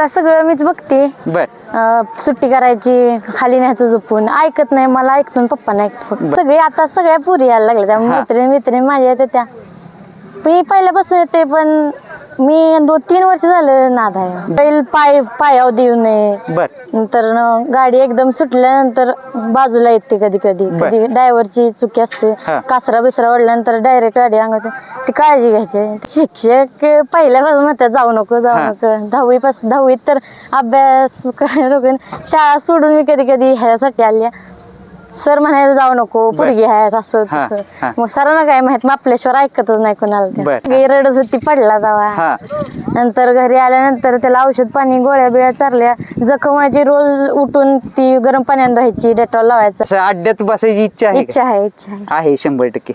ह्याला सगळं मीच बघते. बर. अं, सुट्टी करायची खाली न्यायचं झोपून. ऐकत नाही मला ऐकतून पप्पांना ऐकत फक्त. सगळे आता सगळ्या पुरी यायला लागल्या त्या हा. मैत्रिणी मैत्रिणी माझ्या येते त्या. मी पहिल्यापासून येते पण मी दोन तीन वर्ष झालं नाद आहे. बैल पाय पायावर देऊ नये. बर. नंतर न गाडी एकदम सुटल्यानंतर बाजूला येते कधी कधी बर. कधी ड्रायव्हरची चुकी असते हा. कासरा बिसरा वाढल्यानंतर डायरेक्ट गाडी अंगात ती काळजी घ्यायची. शिक्षक पहिल्यापासून म्हणतात जाऊ नको जाऊ हा. नको. दहावी पासून दहावीत तर अभ्यास करून शाळा सोडून मी कधी कधी ह्यासाठी आली सर म्हणायला जाऊ नको पुरगी आहे असं हा, तसं. हा. मग सरांना काय माहीत मग आपल्याशिवाय ऐकतच नाही कोणाला बर. ते रडत होती पडला जावा नंतर घरी आल्यानंतर त्याला औषध पाणी गोळ्या बिळ्या चारल्या. जखमाची रोज उठून ती गरम पाण्यात धुवायची डेटॉल लावायचा. असं अड्ड्यात बसायची इच्छा आहे का? इच्छा आहे इच्छा आहे. आहे शंभर टक्के.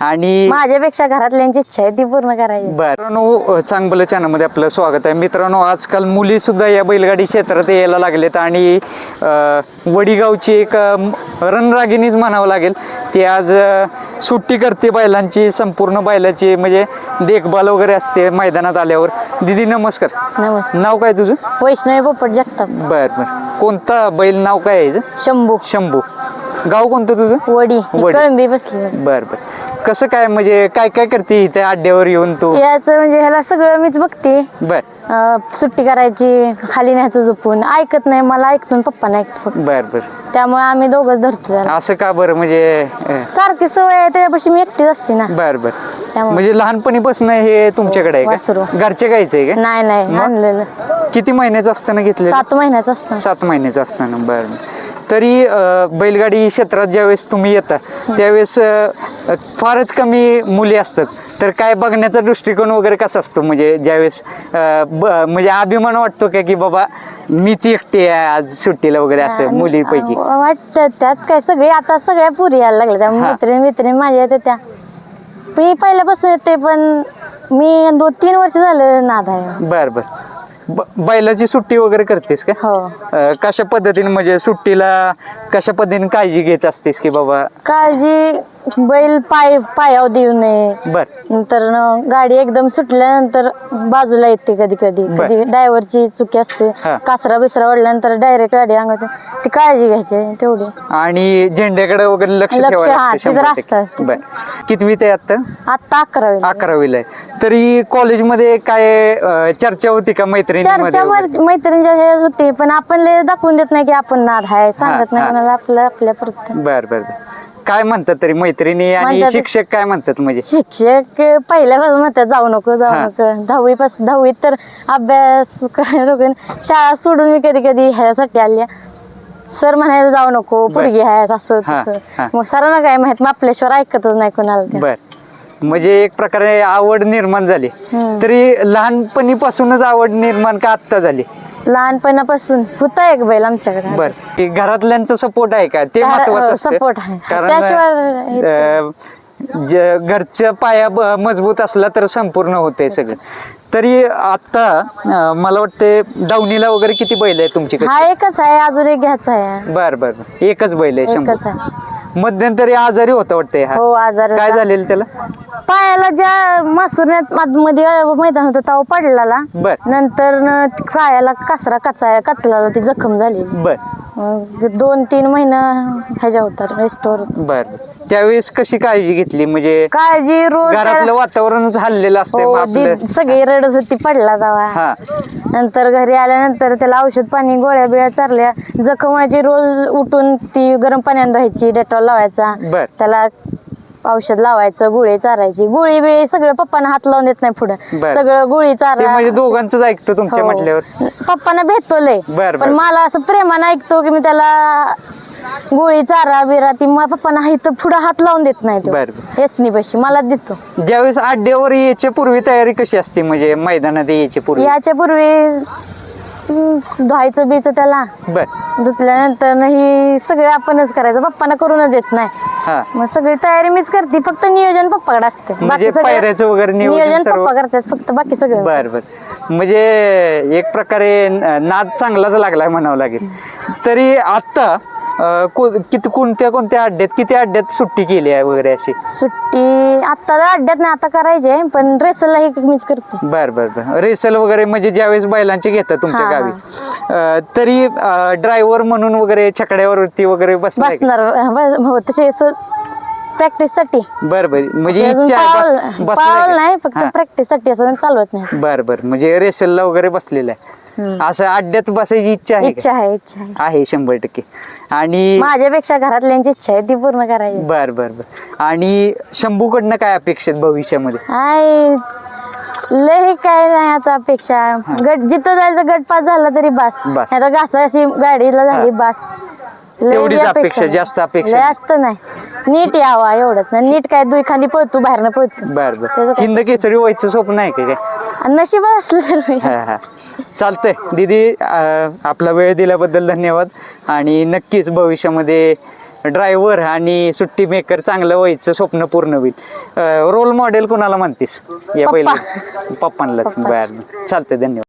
आणि माझ्यापेक्षा घरातल्यांची इच्छा आहे ती पूर्ण करायची. बर. मित्रांनो चांगलं चॅनलमध्ये आपलं स्वागत आहे. मित्रांनो आजकाल मुली सुद्धा या बैलगाडी क्षेत्रात यायला लागलेत आणि अं, वडीगावची एक अं, रणरागिणीच म्हणावं लागेल ती आज सुट्टी करते बैलांची संपूर्ण बैलाची म्हणजे देखभाल वगैरे असते मैदानात आल्यावर. दिदी नमस्कार. नमस्कार. नाव काय तुझं? वैष्णवी पोपट जगताप. बर बर. कोणता बैल नाव काय आहे? शंभू. शंभू. गाव कोणतं तुझं? वडी. वडी. कळंबी बसली. बर बर. कसं काय म्हणजे काय काय करते इथे अड्ड्यावर येऊन तू? याचं म्हणजे ह्याला सगळं मीच बघते. बर. अं, सुट्टी करायची खाली न्यायचं झोपून. ऐकत नाही मला ऐकतून पप्पांना ऐकत फक्त. बर बर. त्यामुळे आम्ही दोघंच धरतो त्याला. असं का बरं? म्हणजे अं, सारखी सवय आहे त्याच्यापाशी मी एकटीच असते ना. बर बर. त्यामुळे. म्हणजे लहानपणीपासून हे तुमच्याकडे आहे वासरू. का घरच्या गायचं आहे का? नाही नाही मग? आणलेलं. किती महिन्याचं असताना घेतलं सात महिन्याचं असतं सात महिन्याचं असताना बर बर. तरी अं, बैलगाडी क्षेत्रात ज्यावेळेस तुम्ही येता त्यावेळेस अं, फारच कमी मुली असतात. तर काय बघण्याचा दृष्टिकोन वगैरे कसा असतो? म्हणजे ज्यावेळेस ब- म्हणजे अभिमान वाटतो का की बाबा मीच एकटी आहे आज सुट्टीला वगैरे असं मुलीपैकी? वाटतं त्यात काय सगळे आता सगळ्या पुरी यायला लागल्या. त्या हा. मैत्रिणी मैत्रिणी माझ्या येते त्या मी पहिल्यापासून येते पण मी दोन तीन वर्ष झालं नाद आहे. बर बर. ब- बैलाची सुट्टी वगैरे करतेस का? हो. अं, कशा पद्धतीने म्हणजे सुट्टीला कशा पद्धतीने काळजी घेत असतेस की बाबा? काळजी बैल पाय पायावर देऊ नये बर नंतर न गाडी एकदम सुटल्यानंतर बाजूला येते कधी कधी बर. कधी ड्रायव्हरची चुकी असते हा. कासरा बिसरा वाढल्यानंतर डायरेक्ट गाडी अंगात ती काळजी घ्यायची तेवढी आणि झेंड्याकडे वगैरे लक्ष लक्ष, ठेवायला हा, लागतं ते शंभर तर टक्के. असतं. बर कितवीत आहे आता आत्ता अकरावी अकरावीला आहे तरी कॉलेजमध्ये काय अं, चर्चा होती का मैत्रिणीमध्ये चर्चा वगैरे? मैत्रिणीच्या होती पण आपण लय दाखवून देत नाही की आपण नाद आहे सांगत नाही हा. कोणाला आपलं आपल्या परत बर बर बर. काय म्हणतात तरी मैत्रिणी आणि म्हणतात- शिक्षक काय म्हणतात म्हणजे? शिक्षक पहिल्यापासून म्हणतात जाऊ नको जाऊ हा. नको. दहावी पासून दहावीत तर अभ्यास करून शाळा सोडून मी कधी कधी ह्यासाठी आली सर म्हणायला जाऊ नको पुरगी आहे असं हा, हा. मग सरांना काय माहीत? मग आपल्याशिवाय ऐकतच नाही कोणाला ते. बर. म्हणजे एक प्रकारे आवड निर्माण झाली. तरी लहानपणीपासूनच आवड निर्माण का आत्ता झाली? लहानपणापासून. होता एक बैल आमच्याकडे बर. घरातल्यांचा सपोर्ट आहे का? ते महत्वाचं हो, support आहे. कारण घरच्या पाया मजबूत असला तर संपूर्ण होते. सगळं. तरी आता मला वाटते दावणीला वगैरे किती बैल आहे तुमची हा एकच आहे अजून एक घ्यायचा आहे. बर बर. एकच बैल आहे शंभर. मध्यंतरी आजारी होता वाटते हा. आजार काय. झालेलं त्याला? पायाला ज्या मासुरण्यात मध्ये मैदान होतं तेव्हा पडलेला. बर. नंतर न ती पायाला कचरा कचा कचला ती जखम झाली. बर. मग दोन तीन महिना ह्याच्या होता रेस्टोर बर. त्यावेळेस कशी काळजी घेतली? म्हणजे काळजी रोज घरातलं वातावरणच हल्लेलं असतंय मग हो, आपलं. दी- सगळी रडत होती पडला तेव्हा. हा. नंतर घरी आल्यानंतर त्याला औषध पाणी गोळ्या बिळ्या चारल्या. जखमाची रोज उठून ती गरम पाण्यात धुवायची डेटॉल लावायचा. बर. त्याला औषध लावायचं गोळी चारायची गोळी बिळी सगळं पप्पाना हात लावून देत नाही पुढे. बर. सगळं गोळी ते चारा. म्हणजे दोघांचंच ऐकतो तुमच्या हो. म्हटल्यावर. पप्पांना भेटतो लय. बर, बर. पण मला असं प्रेमानं ऐकतो की मी त्याला गोळी चारा बिरा ती मग पप्पांना इथं पुढे हात लावून देत नाही तो. हेसनी बशी मला देतो. ज्यावेळेस अड्ड्यावर यायच्या पूर्वी तयारी कशी असते? म्हणजे मैदानात यायच्या पूर्वी? याच्या पूर्वी धुवायचं बीचं त्याला. बर. धुतल्यानंतर ही सगळे आपणच करायचं. पप्पांना करूनच देत नाही. हा. मग सगळी तयारी मीच करते. फक्त नियोजन पप्पाकडे असते. म्हणजे सगळं- पायऱ्याचं वगैरे नियोजन नियोजन सर्व- पप्पा करतात. फक्त बाकी सगळं. बर बर. म्हणजे एक प्रकारे न- नाद चांगलाच लागलाय म्हणावं लागेल. तरी आता अं, को- किती कोणत्या कोणत्या अड्ड्यात किती अड्ड्यात सुट्टी केली आहे वगैरे अशी? सुट्टी आता अड्ड्यात नाही आता करायचे पण ड्रेसला हे मीच करते. बर बर बर. रेसल वगैरे म्हणजे ज्यावेळेस बैलांचे घेतात तुमच्या गावी. अं, तरी ड्रायव्हर म्हणून वगैरे छकड्यावरती वगैरे बसलाय का? बसणार बस- हो तसे प्रॅक्टिससाठी बर बर. म्हणजे अजून इच्छा आहे पावल बस- बसलाय पावल का? नाही फक्त हा. प्रॅक्टिससाठी असं चालवत नाही. बर बर. म्हणजे रेसलला वगैरे बसलेलं आहे. असं अड्ड्यात बसायची इच्छा आहे इच्छा? आहे इच्छा आहे. आहे शंभर टक्के. आणि माझ्यापेक्षा घरातल्यांची इच्छा आहे ती पूर्ण करायची. बर बर बर. आणि शंभूकडनं काय अपेक्षित भविष्यामध्ये? लय काय नाही आता अपेक्षा. गट जिथं जायचं तर गट पास झाला तरी बास. बास. नाही तर घासा अशी गाडीला झाली बास. लय तेवढीच बी अपेक्षा, नाही. जास्त अपेक्षा लय नाही. असतं नाही. नीट यावा एवढंच नाही. नीट काय दुई खांदी पळतो बाहेरनं पळतो. बर त्याचं बर काय? हिंद केसरी व्हायचं स्वप्न आहे का काय? आणि नशीब असलं तर होईल. हा, हा. चालतंय. दीदी आपला वेळ दिल्याबद्दल धन्यवाद. आणि नक्कीच भविष्यामध्ये ड्रायव्हर आणि सुट्टी मेकर चांगलं व्हायचं स्वप्न पूर्ण होईल. रोल मॉडेल कोणाला म्हणतेस? या. पहिल्या पप्पांलाच बर. चालतंय. धन्यवाद.